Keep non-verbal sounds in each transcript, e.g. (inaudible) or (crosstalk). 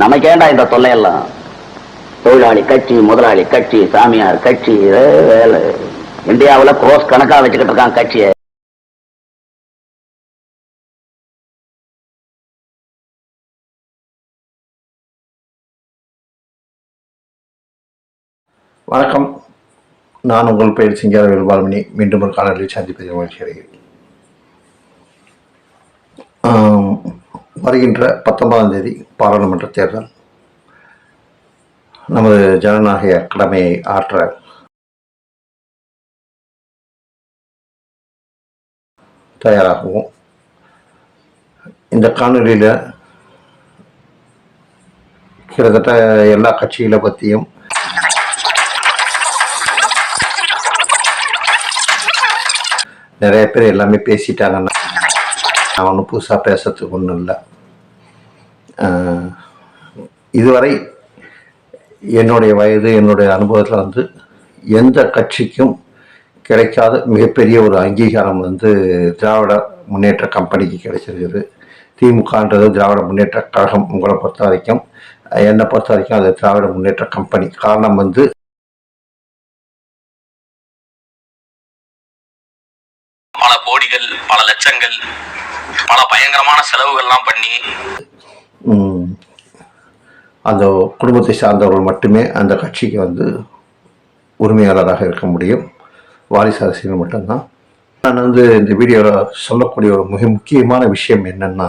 நமக்கேண்டா இந்த தொல்லையெல்லாம்? தொழிலாளி கட்சி முதலாளி கட்சி சாமியார் கட்சி இந்தியாவில் கோர்ஸ் கணக்கா வச்சுக்கிட்டு இருக்கான் கட்சியை. வணக்கம். நான் உங்கள் பெயர் சிங்கார வேல்பால்மணி. மீண்டும் ஒரு காணொலியில் சந்திப்பதில் மகிழ்ச்சி அடைகிறேன். வருகின்ற பத்தொன்பதாம் தேதி பாராளுமன்ற தேர்தல். நமது ஜனநாயக கடமையை ஆற்ற தயாராகவும். இந்த காணொலியில் கிட்டத்தட்ட எல்லா கட்சிகளை பற்றியும் நிறைய பேர் எல்லாமே பேசிட்டாங்கன்னா நான் ஒன்றும் புதுசாக பேசுறதுக்கு ஒன்றும் இல்லை. இதுவரை என்னுடைய வயது என்னுடைய அனுபவத்தில் வந்து எந்த கட்சிக்கும் கிடைக்காத மிகப்பெரிய ஒரு அங்கீகாரம் வந்து திராவிட முன்னேற்ற கம்பெனிக்கு கிடைச்சிருக்குது. திமுகன்றது திராவிட முன்னேற்ற கழகம் உங்களை பொறுத்த வரைக்கும். என்னை பொறுத்த வரைக்கும் அது திராவிட முன்னேற்ற கம்பெனி. காரணம் வந்து பல கோடிகள் பல பயங்கரமான செலவுகள்லாம் பண்ணி ம், அந்த குடும்பத்தை சார்ந்தவர்கள் மட்டுமே அந்த கட்சிக்கு வந்து உரிமையாளராக இருக்க முடியும். வாரிசு அரசியல் மட்டும்தான். நான் வந்து இந்த வீடியோவில் சொல்லக்கூடிய ஒரு மிக முக்கியமான விஷயம் என்னன்னா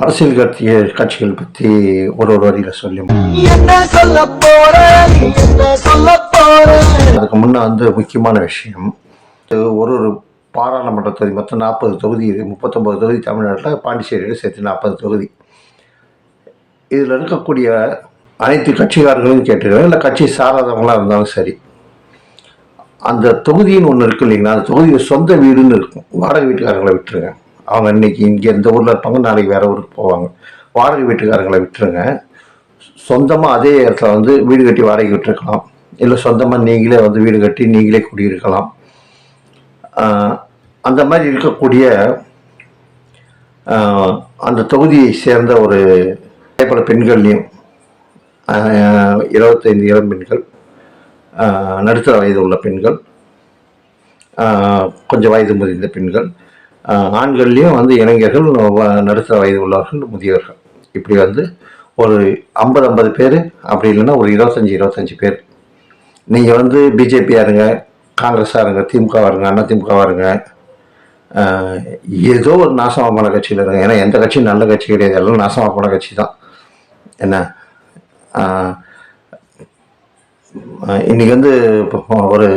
அரசியல் கட்சி கட்சிகள் பற்றி ஒரு ஒரு வரியில் சொல்லி அதுக்கு முன்னே வந்து முக்கியமான விஷயம் ஒரு ஒரு பாராளுமன்ற தொகுதி மொத்தம் நாற்பது தொகுதி முப்பத்தொம்பது தொகுதி தமிழ்நாட்டில் பாண்டிச்சேரியில் சேர்த்து நாற்பது தொகுதி. இதில் இருக்கக்கூடிய அனைத்து கட்சிக்காரர்களும் கேட்டுக்கிறேன் இல்லை கட்சி சாராதவங்களாக இருந்தாலும் சரி. அந்த தொகுதின்னு ஒன்று இருக்கு இல்லைங்களா? அந்த தொகுதியில் சொந்த வீடுன்னு இருக்கும். வாடகை வீட்டுக்காரங்களை விட்டுருங்க. அவங்க இன்னைக்கு இங்கே இந்த ஊரில் இருப்பாங்க நாளைக்கு வேறு ஊருக்கு போவாங்க. வாடகை வீட்டுக்காரங்களை விட்டுருங்க. சொந்தமாக அதே இடத்துல வந்து வீடு கட்டி வாடகை விட்டுருக்கலாம். இல்லை சொந்தமாக நீங்களே வந்து வீடு கட்டி நீங்களே குடியிருக்கலாம். அந்த மாதிரி இருக்கக்கூடிய அந்த தொகுதியை சேர்ந்த ஒரு பல பெண்கள்லையும் இருபத்தைந்து இளம் பெண்கள் நடுத்தர வயது உள்ள பெண்கள் கொஞ்சம் வயது முதிர்ந்த பெண்கள் ஆண்கள்லேயும் வந்து இளைஞர்கள் நடுத்தர வயது உள்ளவர்கள் முதியவர்கள். இப்படி வந்து ஒரு ஐம்பது ஐம்பது பேர் அப்படி இல்லைன்னா ஒரு இருபத்தஞ்சி இருபத்தஞ்சி பேர். நீங்கள் வந்து பிஜேபியாக இருங்க காங்கிரஸாக இருங்க திமுக இருங்க அண்ணா திமுக இருங்க. ஏதோ ஒரு நாசமாக போன கட்சியில் இருங்க. ஏன்னா எந்த கட்சியும் நல்ல கட்சி கிடையாது. எல்லாம் நாசமாக போன கட்சி தான் என்ன இன்றைக்கி வந்து இப்போ ஒரு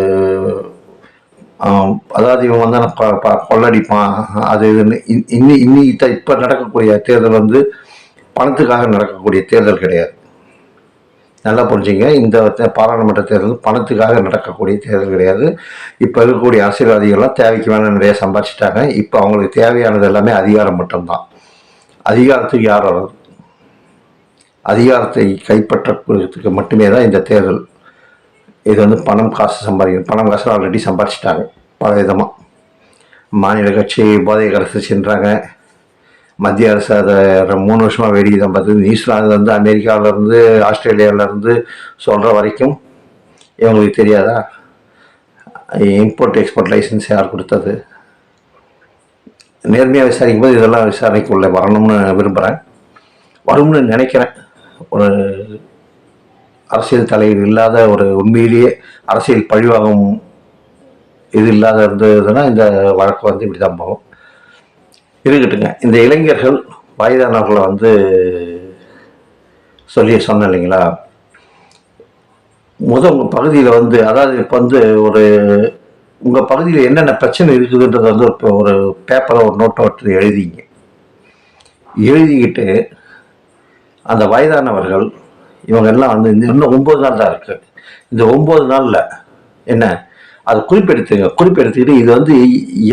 அதாவது இவன் வந்து கொள்ளடிப்பான் அது இதுன்னு இன்- இன்னி இன்னைக்கு இப்போ நடக்கக்கூடிய தேர்தல் வந்து பணத்துக்காக நடக்கக்கூடிய தேர்தல் கிடையாது. நல்லா புரிஞ்சுங்க. இந்த பாராளுமன்ற தேர்தல் பணத்துக்காக நடக்கக்கூடிய தேர்தல் கிடையாது. இப்போ இருக்கக்கூடிய அரசியல்வாதிகள்லாம் தேவைக்கு வேணால் நிறைய சம்பாதிச்சிட்டாங்க இப்போ அவங்களுக்கு தேவையானது எல்லாமே அதிகாரம் மட்டும்தான். அதிகாரத்துக்கு யார் வர்றது? அதிகாரத்தை கைப்பற்றக்கூடியதுக்கு மட்டுமே தான் இந்த தேர்தல். இது வந்து பணம் காசு சம்பாதிக்கணும் பணம் காசு ஆல்ரெடி சம்பாதிச்சிட்டாங்க பல விதமாக மாநில கட்சி போதை கரசு சென்றாங்க. மத்திய அரசு அதை மூணு வருஷமாக வேடிக்கை தான் பார்த்துது நியூசிலாந்துலேருந்து அமெரிக்காவிலேருந்து ஆஸ்திரேலியாவிலேருந்து சொல்கிற வரைக்கும் இவங்களுக்கு தெரியாதா? இம்போர்ட் எக்ஸ்போர்ட் லைசன்ஸ் யார் கொடுத்தது? நேர்மையாக விசாரிக்கும் போது இதெல்லாம் விசாரணைக்குள்ளே வரணும்னு விரும்புகிறேன் வரும்னு நினைக்கிறேன். ஒரு அரசியல் தலையீடு இல்லாத ஒரு உண்மையிலேயே அரசியல் பழிவாகும் இது இல்லாத இருந்ததுன்னா இந்த வழக்கு வந்து இப்படி தான் போகும். இருக்கட்டுங்க. இந்த இளைஞர்கள் வயதானவர்களை வந்து சொல்லி சொன்னேன் இல்லைங்களா? முத உங்கள் பகுதியில் வந்து அதாவது இப்போ வந்து ஒரு உங்கள் பகுதியில் என்னென்ன பிரச்சனை இருக்குதுன்றது வந்து இப்போ ஒரு பேப்பரை ஒரு நோட்டை எடுத்து எழுதிங்க. எழுதிக்கிட்டு அந்த வயதானவர்கள் இவங்க எல்லாம் வந்து இன்னும் ஒம்பது நாள் தான் இருக்குது இந்த ஒம்பது நாளில் என்ன? அது குறிப்பெடுத்துங்க குறிப்பெடுத்துக்கிட்டு இது வந்து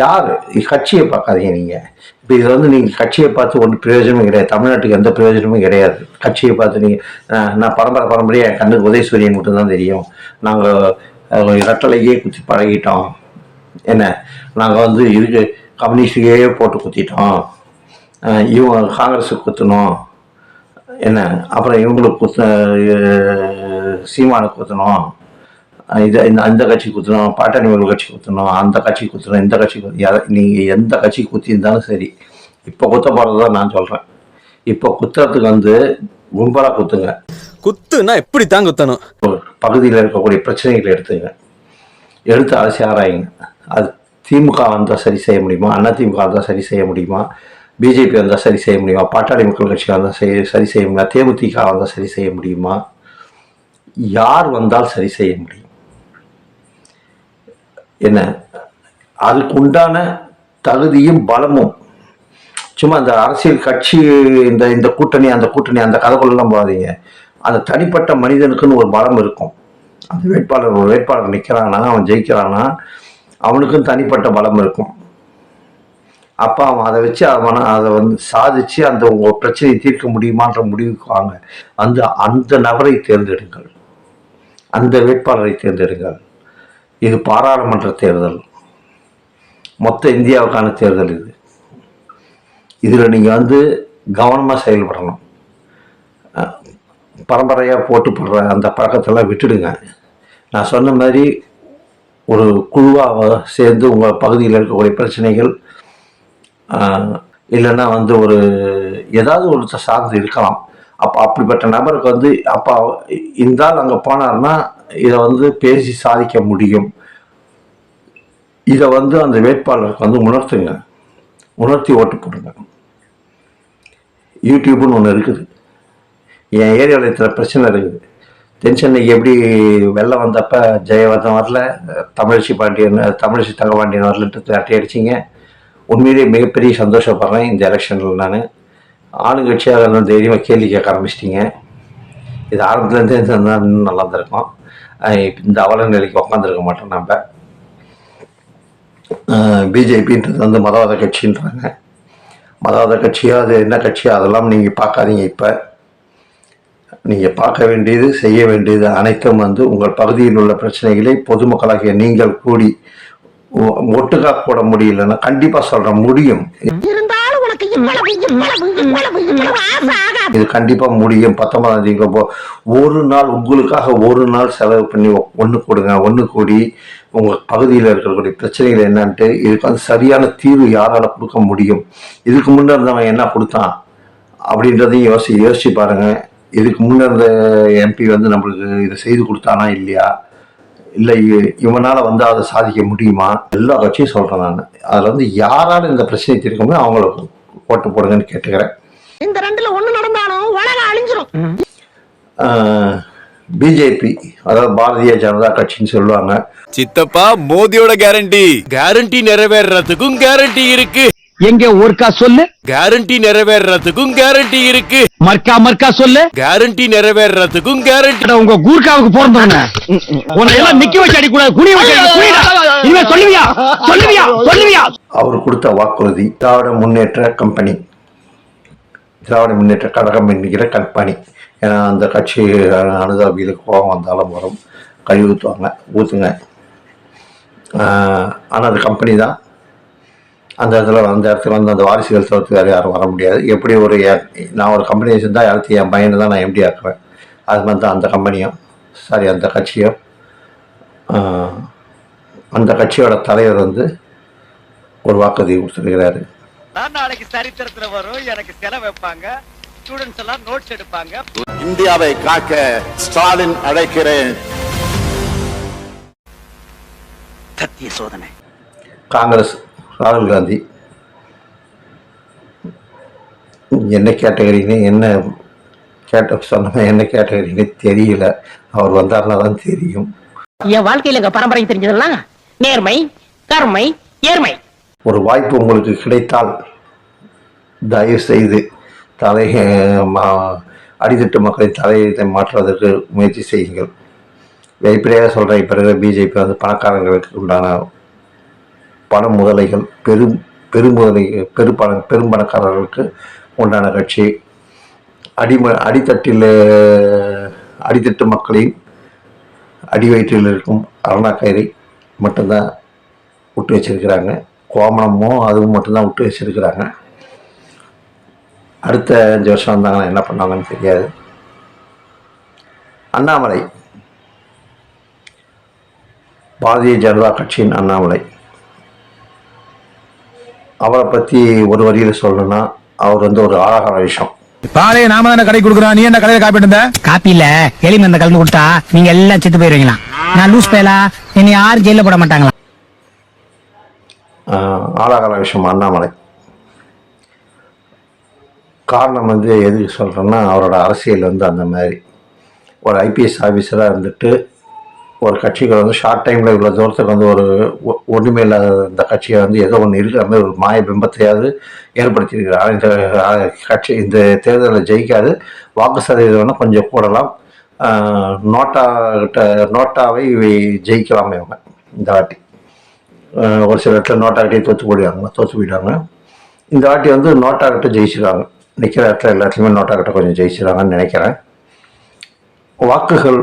யார்? கட்சியை பார்க்காதீங்க நீங்கள் இப்போ இது வந்து நீங்கள் கட்சியை பார்த்து ஒன்றும் பிரயோஜனமும் கிடையாது. தமிழ்நாட்டுக்கு எந்த பிரயோஜனமும் கிடையாது. கட்சியை பார்த்து நீங்கள் நான் பரம்பரை பரம்பரையாக என் கண்ணுக்கு உதயசூரியன் மட்டும்தான் தெரியும். நாங்கள் இரட்டலையே குத்தி பழகிட்டோம். என்ன? நாங்கள் வந்து இதுக்கு கம்யூனிஸ்டுக்கே போட்டு குத்திட்டோம். இவங்க காங்கிரஸுக்கு குத்தணும். என்ன? அப்புறம் இவங்களுக்கு குத்த சீமானுக்கு குத்தணும். இதை இந்த அந்த கட்சி குத்தணும் பாட்டாளி மக்கள் கட்சி குத்தணும் அந்த கட்சி குத்தணும் இந்த கட்சி நீங்கள் எந்த கட்சி குத்தியிருந்தாலும் சரி இப்போ குத்த போகிறது தான் நான் சொல்கிறேன் இப்போ குத்துறதுக்கு வந்து கும்பலாக குத்துங்க. குத்துனா எப்படி தான் குத்தணும் பகுதியில் இருக்கக்கூடிய பிரச்சனைகளை எடுத்துங்க. எடுத்து அலசி ஆராயுங்க. அது திமுக வந்தால் சரி செய்ய முடியுமா? அண்ணா திமுக வந்தால் சரி செய்ய முடியுமா? பிஜேபி வந்தால் சரி செய்ய முடியுமா? பாட்டாளி மக்கள் கட்சி வந்தால் சரி சரி செய்ய முடியுமா? தேமுதிக வந்தால் சரி செய்ய முடியுமா? யார் வந்தால் சரி செய்ய முடியும். என்ன? அதுக்கு உண்டான தகுதியும் பலமும். சும்மா இந்த அரசியல் கட்சி இந்த இந்த கூட்டணி அந்த கூட்டணி அந்த கதைக்குள்ளெல்லாம் போகாதீங்க. அந்த தனிப்பட்ட மனிதனுக்குன்னு ஒரு பலம் இருக்கும். அந்த வேட்பாளர் ஒரு வேட்பாளர் நிற்கிறான்னா அவன் ஜெயிக்கிறான்னா அவனுக்கும் தனிப்பட்ட பலம் இருக்கும். அப்போ அவன் அதை வச்சு அவனை அதை வந்து சாதிச்சு அந்த உங்கள் பிரச்சனையை தீர்க்க முடியுமான்ற முடிவுக்கு வாங்க. அந்த அந்த நபரை தேர்ந்தெடுங்கள். அந்த வேட்பாளரை தேர்ந்தெடுங்கள். இது பாராளுமன்ற தேர்தல். மொத்த இந்தியாவுக்கான தேர்தல் இது. இதில் நீங்கள் வந்து கவனமாக செயல்படணும். பரம்பரையாக போட்டு போடுற அந்த பழக்கத்தெல்லாம் விட்டுடுங்க. நான் சொன்ன மாதிரி ஒரு குழுவாக சேர்ந்து உங்கள் பகுதியில் இருக்கக்கூடிய பிரச்சனைகள் இல்லைன்னா வந்து ஒரு ஏதாவது ஒரு சார்ந்து இருக்கலாம். அப்போ அப்படிப்பட்ட நபருக்கு வந்து அப்போ இருந்தால் அங்கே போனார்னா இதை வந்து பேசி சாதிக்க முடியும். இதை வந்து அந்த வேட்பாளருக்கு வந்து உணர்த்துங்க. உணர்த்தி ஓட்டு போடுங்க. யூடியூப்னு ஒன்று இருக்குது. என் ஏரியாவில் இத்தனை பிரச்சனை இருக்குது. தென்சென்னை எப்படி வெள்ளம் வந்தப்போ ஜெயவர்தன் வரல தமிழிசை பாண்டியன் தமிழிசை தங்கபாண்டியன் வரலன்ட்டு அட்டை அடிச்சிங்க உண்மையிலேயே மிகப்பெரிய சந்தோஷப்படுறேன் இந்த எலெக்ஷனில் நான். ஆளுங்கட்சியாக தைரியமாக கேள்வி கேட்க ஆரம்பிச்சிட்டிங்க. இது ஆரம்பத்துலேருந்தே இன்னும் நல்லா இருந்திருக்கும். இந்த அவல நிலைக்கு உட்காந்துருக்க மாட்டோம் நம்ம. பிஜேபின்றது வந்து மதவாத கட்சின்றாங்க. மதவாத கட்சியோ அது என்ன கட்சியோ அதெல்லாம் நீங்கள் பார்க்காதீங்க இப்போ. நீங்கள் பார்க்க வேண்டியது செய்ய வேண்டியது அனைத்தும் வந்து உங்கள் பகுதியில் உள்ள பிரச்சனைகளை பொதுமக்களாகிய நீங்கள் கூடி ஒ- ஒட்டுக்கா போட முடியலன்னா கண்டிப்பாக சொல்கிறேன் முடியும். இது கண்டிப்பாக முடியும். பத்தொன்பதாம் தேதி ஒரு நாள் உங்களுக்காக ஒரு நாள் செலவு பண்ணி ஒன்று கொடுங்க ஒன்று கூடி உங்கள் பகுதியில் இருக்கக்கூடிய பிரச்சனைகள் என்னன்ட்டு இதுக்கு வந்து சரியான தீர்வு யாரால கொடுக்க முடியும்? இதுக்கு முன்னே இருந்தவன் என்ன கொடுத்தான்? அப்படின்றதையும் யோசி யோசிச்சு பாருங்க. இதுக்கு முன்னே இருந்த எம்பி வந்து நம்மளுக்கு இதை செய்து கொடுத்தானா இல்லையா? இல்லை இவனால் வந்து அதை சாதிக்க முடியுமா? எல்லா கட்சியும் சொல்கிறேன் நான். அதில் வந்து யாரால இந்த பிரச்சனையை தீர்க்க அவங்களுக்கு ஓட்டு போடுங்கன்னு கேட்டுக்கிறேன். இந்த ரெண்டுல ஒண்ணு நடந்தாலும் உலகம் அழிஞ்சிரும். பிஜேபி அதாவது பாரதிய ஜனதா கட்சின்னு சொல்லுவாங்க. சித்தப்பா மோதியோட கேரண்டி கேரண்டி நிறைவேறதுக்கும் கேரண்டி இருக்கு. எங்க ஒருக்கா சொல்லு? கேரண்டி நிறைவேறதுக்கும் கேரண்டி இருக்கு. மர்க்கா மர்க்கா சொல்லு. கேரண்டி நிறைவேறதுக்கும் கேரண்டி உங்க கூர்க்காவுக்கு பிறந்தவன உன்னை எல்லாம் நிக்க வச்சு அடி கூடாது குனிய வச்சு இனிமே (laughs) சொல்லுவியா? சொல்லுவியா? சொல்லுவியா? அவர் கொடுத்த வாக்குறுதி திராவிட முன்னேற்ற கம்பெனி. திராவிட முன்னேற்ற கழகம் என்கிற கம்பெனி. ஏன்னா அந்த கட்சி அனுதாபிகளுக்கு கோபம் வந்தாலும் வரும். கழுவி ஊற்றுவாங்க ஊற்றுங்க ஆனால் அது கம்பெனி தான். அந்த இடத்துல அந்த இடத்துல வந்து அந்த வாரிசுகள் தவிர்த்து வேறு யாரும் வர முடியாது. எப்படி ஒரு நான் ஒரு கம்பெனி வச்சுருந்தா அடுத்து என் பையனை தான் நான் எம்டி ஆக்குவேன். அது மாதிரி தான் அந்த கம்பெனியும். சாரி அந்த கட்சியும். அந்த கட்சியோட தலைவர் வந்து ஒரு வாக்குறுதி கொடுத்துருக்கிறாரு. நாளைக்கு சரித்திரத்துல வரும். எனக்கு செலவு வைப்பாங்க. ஸ்டூடெண்ட்ஸ் எல்லாம் நோட்ஸ் எடுப்பாங்க. இந்தியாவை காக்க ஸ்டாலின் அழைக்கிறேன். சத்திய சோதனை. காங்கிரஸ் ராகுல் காந்தி. என்ன கேட்டகரின்னு என்ன கேட்ட சொன்ன என்ன கேட்டகரின்னு தெரியல. அவர் வந்தாருன்னா தான் தெரியும். என் வாழ்க்கையில எங்க பரம்பரை தெரிஞ்சதெல்லாம் நேர்மை கருமை ஏர்மை ஒரு வாய்ப்பு உங்களுக்கு கிடைத்தால் தயவு செய்து தலை மா- அடித்தட்டு மக்களின் தலையை மாற்றுவதற்கு முயற்சி செய்யுங்கள். வெளிப்படையாக சொல்கிறேன் இப்போ இருக்கிற பிஜேபி வந்து பணக்காரங்களுக்கு உண்டான பண முதலைகள் பெரும் பெருமுதலை பெருப்பண பெரும் பணக்காரர்களுக்கு உண்டான கட்சி. அடிம அடித்தட்டில் அடித்தட்டு மக்களின் அடிவயிற்றில் இருக்கும் அருணாக்கயிறை மட்டும்தான் விட்டு வச்சிருக்கிறாங்க. கோமணமும் அதுவும் மட்டும்தான் விட்டு வச்சிருக்கிறாங்க. அடுத்த அஞ்சு வருஷம் வந்தாங்கன்னா என்ன பண்ணாங்கன்னு தெரியாது. அண்ணாமலை. பாரதிய ஜனதா கட்சியின் அண்ணாமலை. அவரை பற்றி ஒரு வரியில் சொல்லணும்னா அவர் வந்து ஒரு ஆழகார விஷயம் பாலையை நாம தானே கடை கொடுக்குறோம். நீ என்ன கடையில காப்பிட்டு இருந்த காப்பி இல்ல. எலி மருந்த கலந்து கொடுத்தா நீங்க எல்லாம் செத்து போயிருவீங்களா? நான் லூஸ் பேலா என்னை யாரும் ஜெயில போட மாட்டாங்களா? ஆழகால விஷயம் அண்ணாமலை. காரணம் வந்து எதுக்கு சொல்கிறேன்னா அவரோட அரசியல் வந்து அந்த மாதிரி. ஒரு ஐபிஎஸ் ஆஃபீஸராக இருந்துட்டு ஒரு கட்சிக்கு வந்து ஷார்ட் டைமில் இவ்வளோ தூரத்துக்கு வந்து ஒரு ஒ- இல்லாத இந்த கட்சியை வந்து ஏதோ ஒன்று இருக்கிற மாதிரி ஒரு மாய பிம்பத்தையாவது ஏற்படுத்தியிருக்கிறார். இந்த கட்சி இந்த தேர்தலில் ஜெயிக்காது. வாக்கு சதவீதம்னா கொஞ்சம் கூடலாம். நோட்டா கிட்ட நோட்டாவை ஜெயிக்கலாமே அவங்க இந்த வாட்டி. ஒரு சில இடத்துல நோட்டா கிட்டே தோற்று போயிடுவாங்க தோற்று போயிடுவாங்க. இந்த வாட்டி வந்து நோட்டா கிட்ட ஜெயிச்சிருவாங்க நிற்கிற இடத்துல எல்லாத்துலேயுமே நோட்டா கிட்ட கொஞ்சம் ஜெயிச்சிருவாங்கன்னு நினைக்கிறேன். வாக்குகள்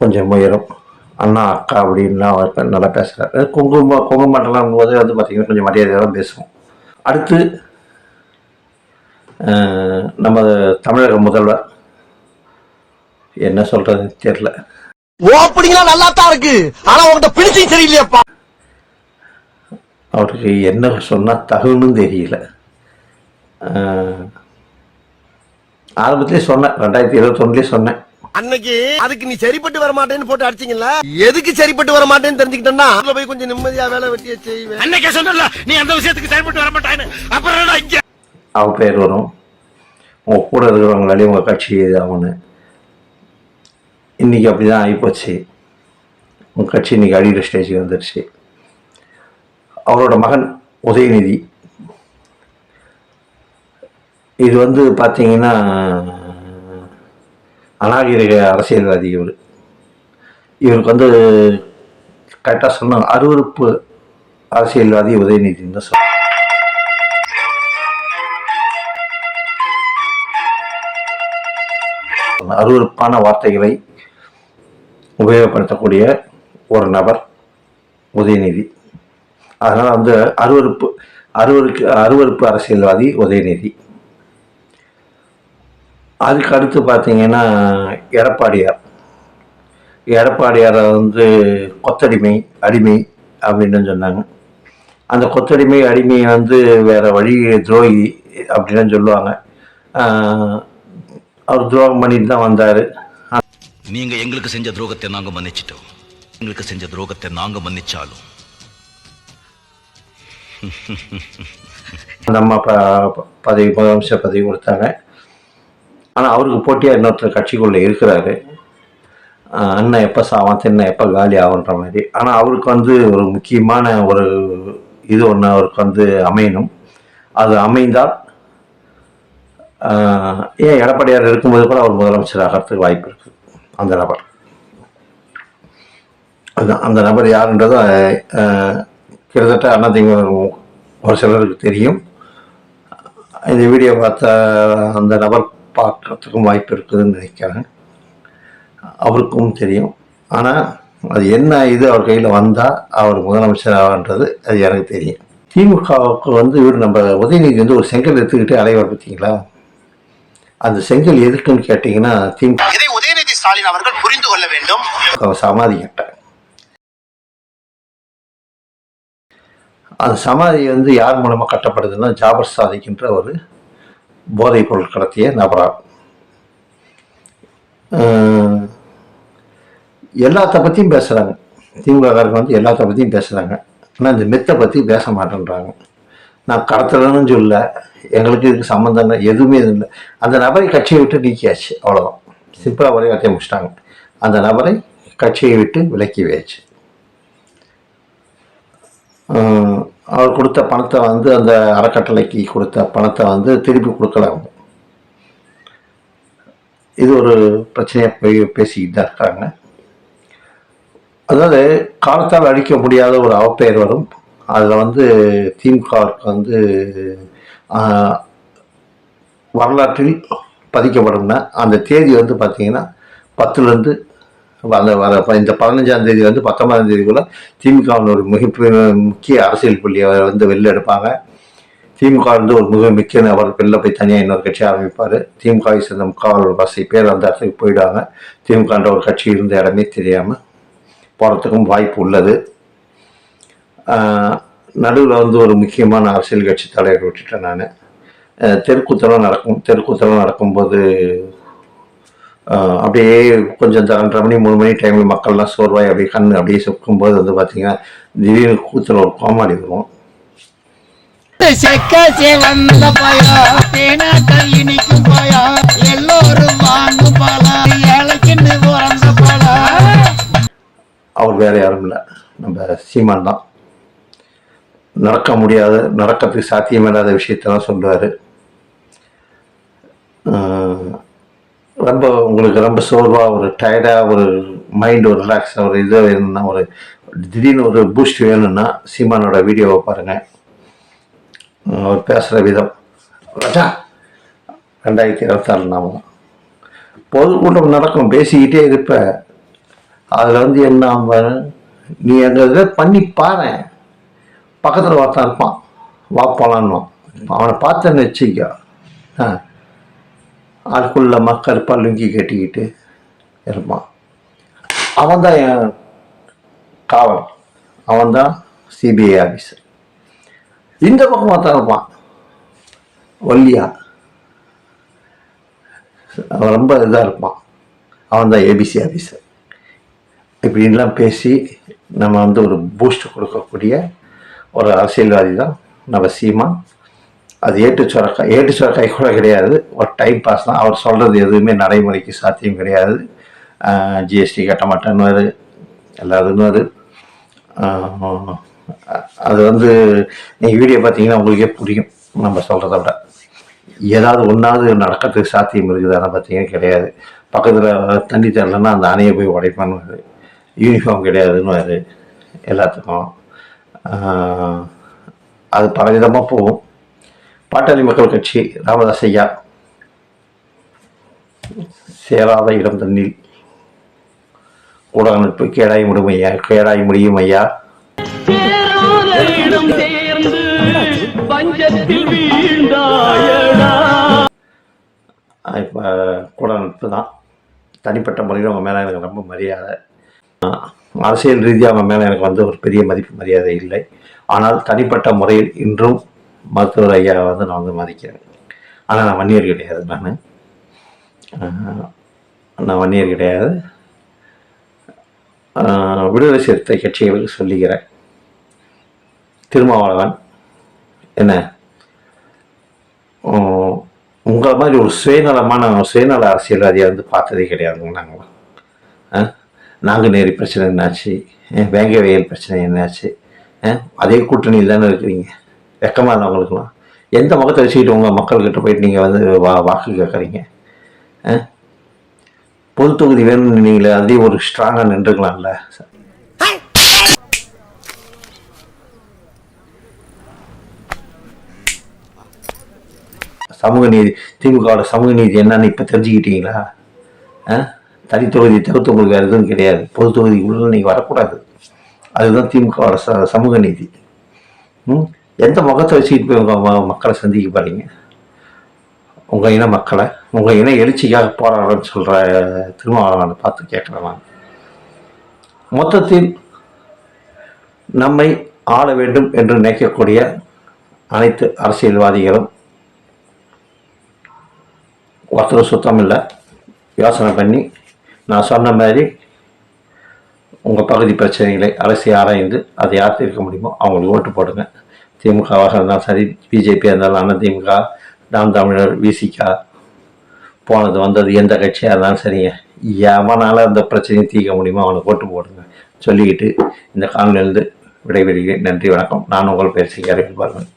கொஞ்சம் உயரும். அண்ணா அக்கா அப்படின்லாம் அவர் நல்லா பேசுகிறாரு குங்கும குங்குமண்டலம் போது வந்து பார்த்திங்கன்னா கொஞ்சம் மரியாதையாக தான் பேசுவோம். அடுத்து நம்ம தமிழக முதல்வர். என்ன சொல்கிறது தெரியல. ஓப்பனிங்லாம் நல்லா தான் இருக்கு. ஆனா உன்கிட்ட பிடிச்சும் சரியில்லையாப்பா அவருக்கு என்ன சொன்னால் தகுன்னு தெரியல. ஆரம்பத்திலே சொன்னேன். ரெண்டாயிரத்தி இருபத்தொன்னுலேயே சொன்னேன். அன்னைக்கு அதுக்கு நீ சரிப்பட்டு வர மாட்டேன்னு போட்டு அடிச்சீங்கல்ல? எதுக்கு சரிப்பட்டு வர மாட்டேன்னு தெரிஞ்சுக்கிட்டேன்னா அதுல போய் கொஞ்சம் நிம்மதியா வேலை வெட்டிய செய்வேன். அன்னைக்கே சொன்னல நீ அந்த விஷயத்துக்கு செயல்பட்டு வர மாட்டான்னு அப்புறம் இங்க? அவ பேர் வரும். உங்கள் கூட இருக்கிறவங்களாலேயும் உங்கள் கட்சி இதாகும்னு. இன்றைக்கி அப்படி தான் ஆகிப்போச்சு. உங்கள் கட்சி இன்றைக்கி அடிக்கிற ஸ்டேஜுக்கு வந்துடுச்சு அவரோட மகன் உதயநிதி. இது வந்து பார்த்தீங்கன்னா அநாகரிக அரசியல்வாதி இவர். இவருக்கு வந்து கரெக்டாக சொன்ன அருவருப்பு அரசியல்வாதி உதயநிதின்னு தான் சொல்லுவாங்க அருவருப்பான வார்த்தைகளை உபயோகப்படுத்தக்கூடிய ஒரு நபர் உதயநிதி. அதனால் வந்து அருவருப்பு அருவருக்கு அருவறுப்பு அரசியல்வாதி உதயநிதி. அதுக்கு அடுத்து பார்த்தீங்கன்னா எடப்பாடியார். எடப்பாடியாரை வந்து கொத்தடிமை அடிமை அப்படின்னு சொன்னாங்க. அந்த கொத்தடிமை அடிமையை வந்து வேற வழி துரோகி அப்படின்னு சொல்லுவாங்க. அவர் துரோகம் பண்ணிட்டு தான் வந்தார். நீங்க எங்களுக்கு செஞ்ச துரோகத்தை நாங்க மன்னிச்சிட்டோம். எங்களுக்கு செஞ்ச துரோகத்தை நாங்க மன்னிச்சாலும். நம்ம பதவி முதலமைச்சர் பதவி கொடுத்தாங்க. ஆனால் அவருக்கு போட்டியாக இன்னொருத்தர் கட்சிக்குள்ளே இருக்கிறாரு. அண்ணன் எப்போ சாவான் தென்னை எப்போ காலி ஆகுன்ற மாதிரி. ஆனால் அவருக்கு வந்து ஒரு முக்கியமான ஒரு இது ஒன்று அவருக்கு வந்து அமையணும். அது அமைந்தால் ஏன் எடப்பாடியார் இருக்கும்போது கூட அவர் முதலமைச்சர் ஆகிறதுக்கு வாய்ப்பு இருக்குது அந்த நபர். அதுதான். அந்த நபர் யாருன்றதும் கிட்டத்தட்ட அண்ணாதிங்க ஒரு சிலருக்கு தெரியும். இந்த வீடியோ பார்த்த அந்த நபர் பார்க்கறதுக்கும் வாய்ப்பு இருக்குதுன்னு நினைக்கிறேன். அவருக்கும் தெரியும். ஆனால் அது என்ன இது அவர் கையில் வந்தால் அவர் முதலமைச்சர் ஆகன்றது அது எனக்கு தெரியும். திமுகவுக்கு வந்து இவர் நம்ம உதயநிதி வந்து ஒரு செங்கல் எடுத்துக்கிட்டு அலைவர் பார்த்தீங்களா அந்த செங்கல் எதுக்குன்னு கேட்டிங்கன்னா திமுக இதை உதயநிதி ஸ்டாலின் அவர்கள் புரிந்து கொள்ள வேண்டும். சமாதி கட்டை அந்த சமாதி வந்து யார் மூலமாக கட்டப்படுதுன்னா ஜாபர் சாதிக்கின்ற ஒரு போதைப் பொருள் கடத்திய நபராக எல்லாத்த பற்றியும் பேசுகிறாங்க திமுககாரங்க வந்து எல்லாத்த பற்றியும் பேசுகிறாங்க ஆனால் இந்த மித்தை பற்றி பேச மாட்டேன்றாங்க. நான் கடத்தலன்னு சொல்ல எங்களுக்கு இதுக்கு சம்மந்தம் இல்லை. எதுவுமே இது இல்லை. அந்த நபரை கட்சியை விட்டு நீக்கியாச்சு. அவ்வளோதான் சிம்பிளாக ஒரே வார்த்தையை முடிச்சிட்டாங்க. அந்த நபரை கட்சியை விட்டு விலக்கி வச்சு அவர் கொடுத்த பணத்தை வந்து அந்த அறக்கட்டளைக்கு கொடுத்த பணத்தை வந்து திருப்பி கொடுக்கல அவங்க. இது ஒரு பிரச்சனையாக போய் பேசிக்கிட்டு தான் இருக்காங்க. அதாவது காலத்தால் அழிக்க முடியாத ஒரு அவப்பெயர் வரும். அதில் வந்து திமுகவுக்கு வந்து வரலாற்றில் பதிக்கப்படும்னா அந்த தேதி வந்து பார்த்திங்கன்னா பத்துலேருந்து அந்த வர இந்த பதினஞ்சாம் தேதி வந்து பத்தொன்பதாம் தேதிக்குள்ள திமுகவில் ஒரு மிக முக்கிய அரசியல் புள்ளியை வந்து வெளில எடுப்பாங்க. திமுக வந்து ஒரு மிக முக்கிய நபர் வெளில போய் தனியாக இன்னொரு கட்சி ஆரம்பிப்பார். திமுகவை சேர்ந்த முக்கால்வாசி பேர் அந்த இடத்துக்கு போயிடுவாங்க. திமுகன்ற ஒரு கட்சி இருந்த இடமே தெரியாமல் போகிறதுக்கும் வாய்ப்பு உள்ளது. நடுவில் வந்து ஒரு முக்கியமான அரசியல் கட்சி தலைவர் விட்டுட்டேன் நான். தெருக்கூத்தலாம் நடக்கும் தெருக்கூத்தலம் நடக்கும்போது அப்படியே கொஞ்சம் ரெண்டரை மணி மூணு மணி டைமில் மக்கள்லாம் சோர்வாய் அப்படியே கண் அப்படியே சொக்கும்போது வந்து பார்த்தீங்கன்னா திடீர்னு கூத்தில் ஒரு கோமாளி வரும். செக்க பயா பயா எல்லோரும் வாங்கும் ஏழைக்குன்னு பிறந்த அவர் வேற யாரும் இல்லை. நம்ம சீமான் தான். நடக்க முடியாத நடக்கிறதுக்கு சாத்தியமில்லாத விஷயத்தெல்லாம் சொல்லுவார் ரொம்ப உங்களுக்கு ரொம்ப சோர்வாக ஒரு டயர்டாக ஒரு மைண்ட் ஒரு ரிலாக்ஸாக ஒரு இது வேணும்னா ஒரு திடீர்னு ஒரு பூஸ்ட் வேணும்னா சீமானோட வீடியோவை பாருங்கள் அவர் பேசுகிற விதம். ராஜா ரெண்டாயிரத்தி இருபத்தாறு நாம. பொதுக்கூட்டம் நடக்கும் பேசிக்கிட்டே இருப்ப. அதில் வந்து என்ன ஆகும் நீ அந்த இதை பண்ணி பாரு. பக்கத்தில் ஒருத்தன் இருப்பான். வா போலான்னு அவனை பார்த்தேன்னு வச்சுக்கோ ஆ. அதுக்குள்ள மக்கள் பல்லுங்கி கட்டிக்கிட்டு இருப்பான். அவன் தான் என் காவல். அவன் தான் சிபிஐ ஆஃபீஸர் இந்த பக்கமாக தான் இருப்பான். ஒல்லியா அவன் ரொம்ப இதாக இருப்பான். அவன் தான் ஏபிசி ஆஃபீஸர் இப்படின்லாம் பேசி நம்ம வந்து ஒரு பூஸ்ட் கொடுக்கக்கூடிய ஒரு அரசியல்வாதி தான் நம்ம சீமான். அது ஏட்டு சொரக்காய் ஏட்டு சுரக்காய் கூட கிடையாது. ஒரு டைம் பாஸ் தான். அவர் சொல்கிறது எதுவுமே நடைமுறைக்கு சாத்தியம் கிடையாது. ஜிஎஸ்டி கட்ட மாட்டேன்னு எல்லாருன்னு அது வந்து நீங்கள் வீடியோ பார்த்தீங்கன்னா உங்களுக்கே புரியும். நம்ம சொல்கிறத விட. ஏதாவது ஒன்றாவது நடக்கிறதுக்கு சாத்தியம் இருக்குதான்னு பார்த்தீங்கன்னா கிடையாது. பக்கத்தில் தண்ணி தரலன்னா அந்த அணையை போய் உடைப்பான்னு யூனிஃபார்ம் கிடையாதுன்னு எல்லாத்துக்கும். அது பலவிதமாக போகும். பாட்டாளி மக்கள் கட்சி ராமதாஸ் ஐயா சேராத இடம் தண்ணில் ஊடகமைப்பு கேடாய் முடியும் ஐயா கேடாய் முடியும் ஐயா. இப்போ கூடநட்பு தான். தனிப்பட்ட முறையில் அவங்க மேலே எனக்கு ரொம்ப மரியாதை. அரசியல் ரீதியாக அவங்க மேலே எனக்கு வந்து ஒரு பெரிய மதிப்பு மரியாதை இல்லை. ஆனால் தனிப்பட்ட முறையில் இன்றும் மருத்துவர் ஐயா வந்து நான் வந்து மதிக்கிறேன். ஆனால் நான் வன்னியர் கிடையாது நான். நான் வன்னியர் கிடையாது. விடுதலை சிறுத்தை கட்சிகளுக்கு சொல்லிக்கிறேன் திருமாவளவன் என்ன? உங்களை மாதிரி ஒரு சுயநலமான சுயநல அரசியல்வாதியை வந்து பார்த்ததே கிடையாதுங்க நாங்கள் நாங்குநேரி பிரச்சனை என்னாச்சு? வேங்க வயல் பிரச்சனை என்னாச்சு? அதே கூட்டணியில் தானே இருக்கிறீங்க? வெக்கமாக இல்லை உங்களுக்குலாம் எந்த முகத்தை வச்சுக்கிட்டு உங்கள் மக்கள்கிட்ட போயிட்டு நீங்கள் வந்து வா வாக்கு கேட்குறீங்க? பொது தொகுதி வேணும்னு நீங்களே அதையும் ஒரு ஸ்ட்ராங்காக நின்றுக்கலாம்ல. சமூக நீதி திமுகவோட சமூக நீதி என்னன்னு இப்போ தெரிஞ்சுக்கிட்டீங்களா? தனி தொகுதி தவிர்த்து உங்களுக்கு வேறு எதுவும் கிடையாது. பொது தொகுதிக்குள்ளே நீங்கள் வரக்கூடாது. அதுதான் திமுகவோட ச சமூக நீதி. ம்? எந்த முகத்தை வச்சுக்கிட்டு போய் உங்கள் மக்களை சந்திக்க போகிறீங்க உங்கள் இன மக்களை உங்கள் இன எழுச்சிக்காக போராடுறேன்னு சொல்கிற திருமாவளவனை பார்த்து கேட்குறேன் நான். மொத்தத்தில் நம்மை ஆள வேண்டும் என்று நினைக்கக்கூடிய அனைத்து அரசியல்வாதிகளும் ஒருத்தர் சுத்தம் இல்லை. யோசனை பண்ணி நான் சொன்ன மாதிரி உங்கள் பகுதி பிரச்சனைகளை அரசியல் ஆராய்ந்து அதை யார் தீர்க்க முடியுமோ அவங்களுக்கு ஓட்டு போடுங்க. திமுகவாக இருந்தாலும் சரி பிஜேபியாக இருந்தாலும் அண்ணா திமுக நாம் தமிழர் விசிகா போனது வந்தது எந்த கட்சியாக இருந்தாலும் சரிங்க எவனால் அந்த பிரச்சனையை தீர்க்க முடியுமோ அவனை ஓட்டு போடுங்க. சொல்லிக்கிட்டு இந்த காணொலியிலிருந்து விடைபெறுகிறேன். நன்றி வணக்கம். நான் உங்கள் பேர் பாருங்கள்